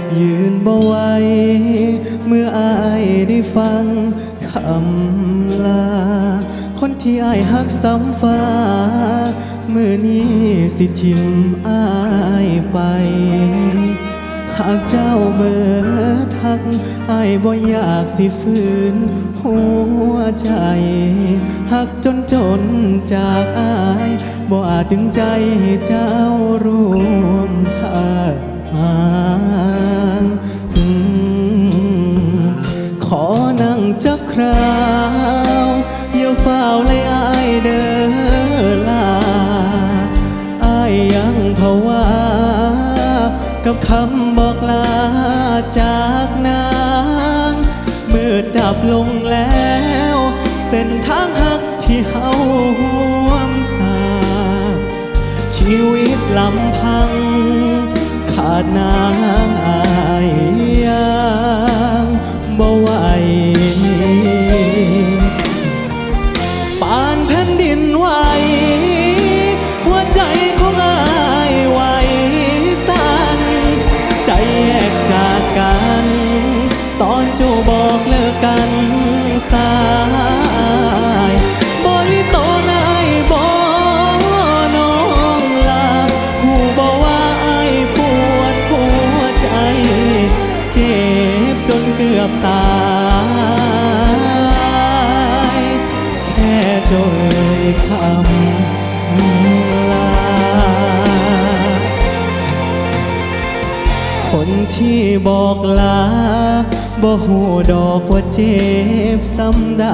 บยืนบ่ไหวเมื่ออายได้ฟังคำลา คนที่อายหักซ้ำฟ้า มือนี้สิทิมอายไป หากเจ้าเบิดทักอายบ่อยากสิฝืนหัวใจ หักจนจนจากอายบ่อาจดึงใจให้เจ้าร นั่งจักคราวอย่าเฝ้าเลยอายเด้อลาอายยังภาวากับคำบอกลาจากนางมืดดับลงแล้ว เส้นทางหักที่เฮาห่วมสา ชีวิตลำพัง ขาดนางอาย เจ็บจนเกือบตายแค่เจ้าเอ่ยคำลา คนที่บอกลาบ่หูดอกว่าเจ็บซ้ำใด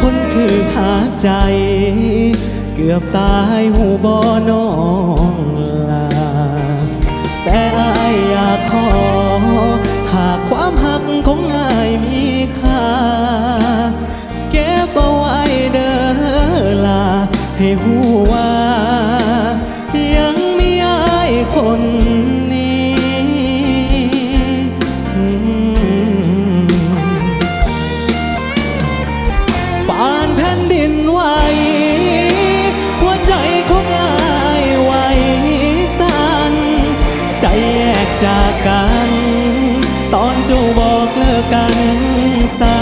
คนถือหาใจ เกือบตายหูบ่น้อง ขอ หากความหักของอายมีค่า เก็บเอาไว้เด้อลาให้หู ตอนเจ้าบอกเลิกกันสา